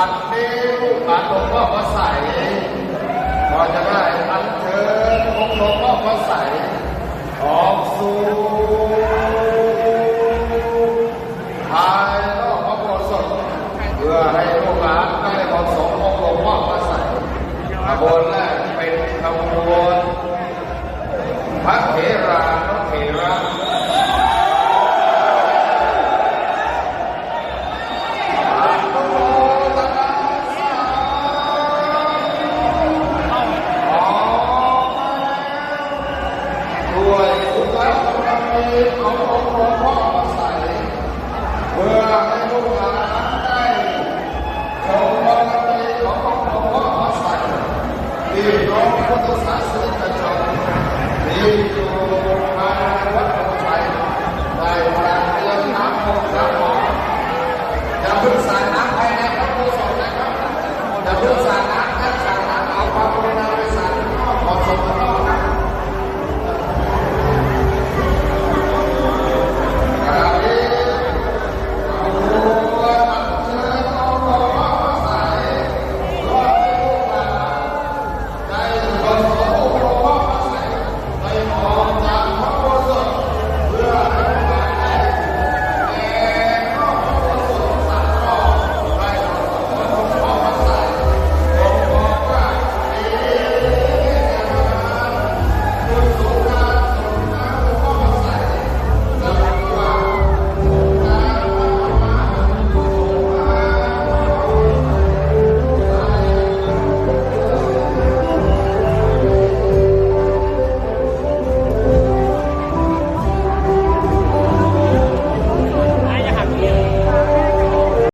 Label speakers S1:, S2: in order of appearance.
S1: ปัดติ้วปัดหลวงพ่อพระใสก็จะได้อันเชิญองค์ลงพ่อพระใสออกสู่ภายนอกพระโบสถ์เพื่อให้ลูกหลานได้ควาสมองค์หลวงพ่อพระใสขบวนแรกเป็นขบวนพระเถระ พ่